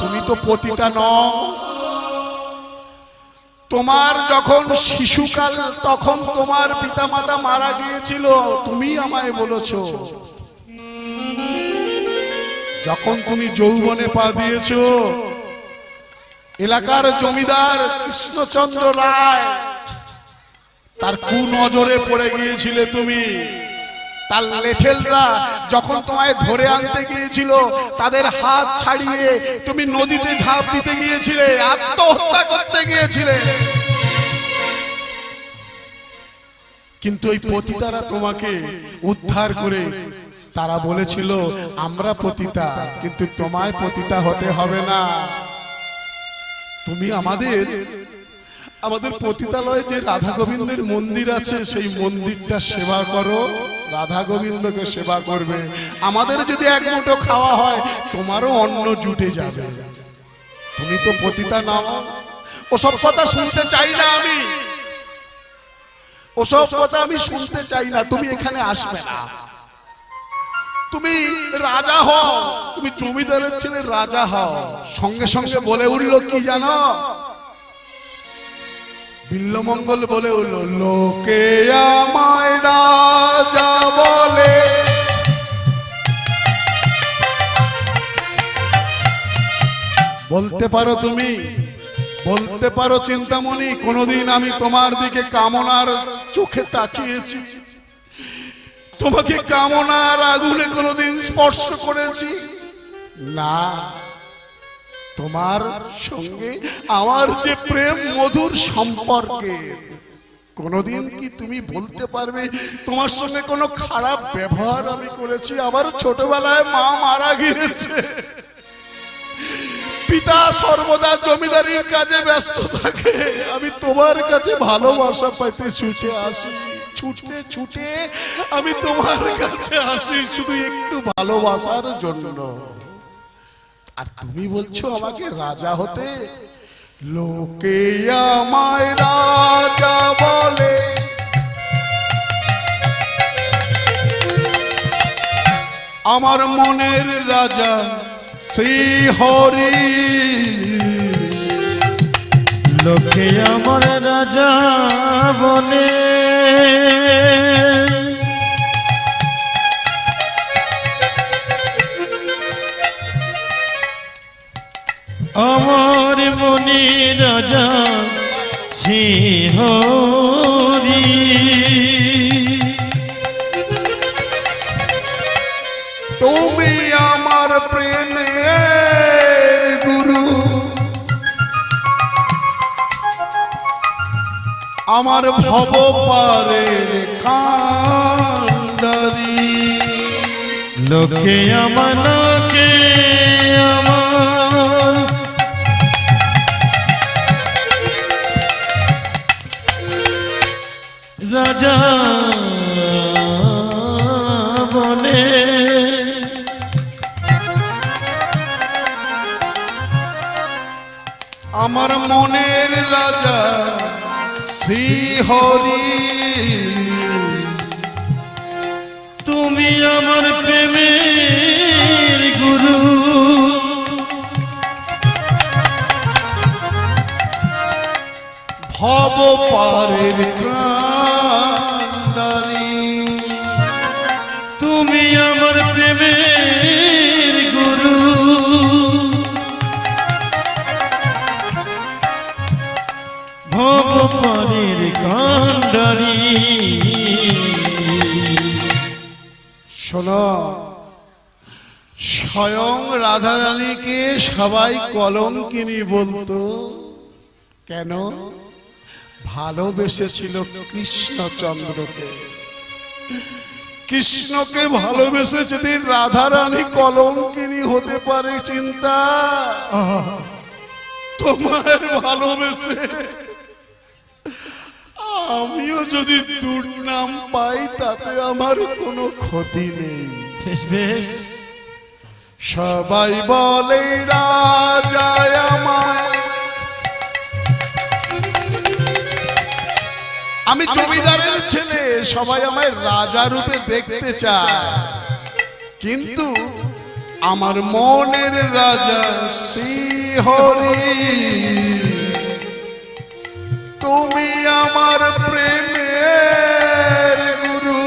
তুমি তো পতিতা নও। তোমার যখন শিশুকাল, তখন তোমার পিতামাতা মারা গিয়েছিল, তুমি আমায় বলেছ। যখন তুমি যৌবনে পা দিয়েছ, এলাকার জমিদার কৃষ্ণচন্দ্র রায়, তার কু নজরে পড়ে গিয়েছিলে তুমি। তার লেঠেলরা যখন তোমায় ধরে আনতে গিয়েছিল, তাদের হাত ছাড়িয়ে তুমি নদীতে ঝাঁপ দিতে গিয়েছিলে, আত্মহত্যা করতে গিয়েছিলে। কিন্তু এই পতিতারা তোমাকে উদ্ধার করে, তারা বলেছিল, আমরা পতিতা, কিন্তু তোমায় পতিতা হতে হবে না। তুমি আমাদের আমাদের পতিতালয়ে যে রাধা গোবিন্দের মন্দির আছে, সেই মন্দিরটা সেবা করো। রাধা গোবিন্দকে সেবা করবে। আমাদের যদি এক মুঠো খাওয়া হয়, তোমারও অন্ন জুটে যাবে। তুমি তো পতিতা নাও। ওসব কথা শুনতে চাই না আমি। ওসব কথা আমি শুনতে চাই না। তুমি এখানে আসবে না। তুমি রাজা হও। তুমি জমিদারের ছেলে রাজা হও। সঙ্গে সঙ্গে বলে উঠল, কি জানো? বিল্লমঙ্গল বলে উঠল, লোকে আমায় রাজা বলতে পারো তুমি? বলতে পারো চিন্তামণি, কোনোদিন আমি তোমার দিকে কামনার চোখে তাকিয়েছি। তোমাকে কামনার আগুনে কোনোদিন স্পর্শ করেছি। না, তোমার সঙ্গে আমার যে প্রেম মধুর সম্পর্কে, কোনোদিন কি তুমি বলতে পারবে? তোমার সঙ্গে কোনো খারাপ ব্যবহার আমি করেছি, আবার ছোটবেলায় মা মারা গিয়েছে। পিতা সর্বদা জমিদারির কাজে ব্যস্ত থাকে। আমি তোমার কাছে ভালোবাসা পাইতে ছুটে আসি। ছুটে ছুটে আমি তোমার কাছে আসি শুধু একটু ভালোবাসার জন্য। আর তুমি বলছো আমাকে রাজা হতে। লোকে আমায় রাজা বলে। আমার মনের রাজা সেই হরি। লোকে আমার রাজা বলে আমার মনে রাজা সিংহরি তুমি আমার প্রেমের গুরু। আমার ভব পারে কান্ডারি লোকে আমার আমার মনের রাজা শ্রীহরি তুমি আমার প্রেমের গুরু। ভব পারের কান্ডারি। তুমি আমার প্রেমের শোনো স্বয়ং রাধারানীকে সবাই কলম কলঙ্কিনী বলতো। কেন? ভালোবেসেছিল কৃষ্ণচন্দ্রকে। কৃষ্ণকে ভালোবেসে যদি রাধারানী কলঙ্কিনী হতে পারে চিন্তা। তোমার ভালোবেসে আমিও যদি দুর্নাম পাই তাতে আমার কোনো ক্ষতি নেই। বেশ বেশ। সবাই বলে রাজায় আমায়। আমি জমিদারের ছেলে সবাই আমায় রাজা রূপে দেখতে চায়। কিন্তু আমার মনের রাজা শ্রীহরি। তুমি আমার প্রেমের গুরু।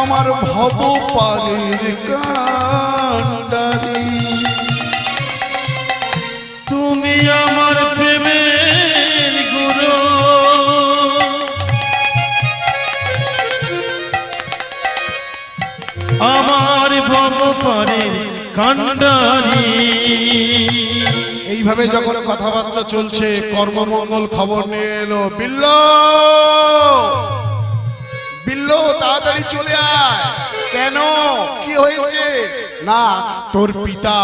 আমার ভব পানির কান্ডারি তুমি আমার প্রেমের গুরু। আমার ভব পারের কান্ডারি এইভাবে যখন কথাবার্তা চলছে, কর্মমঙ্গল খবর নিয়ে এলো, বিল্ল! বিল্ল, তাড়াতাড়ি চলে আয়। কেন? কি হয়েছে? না, তোর পিতা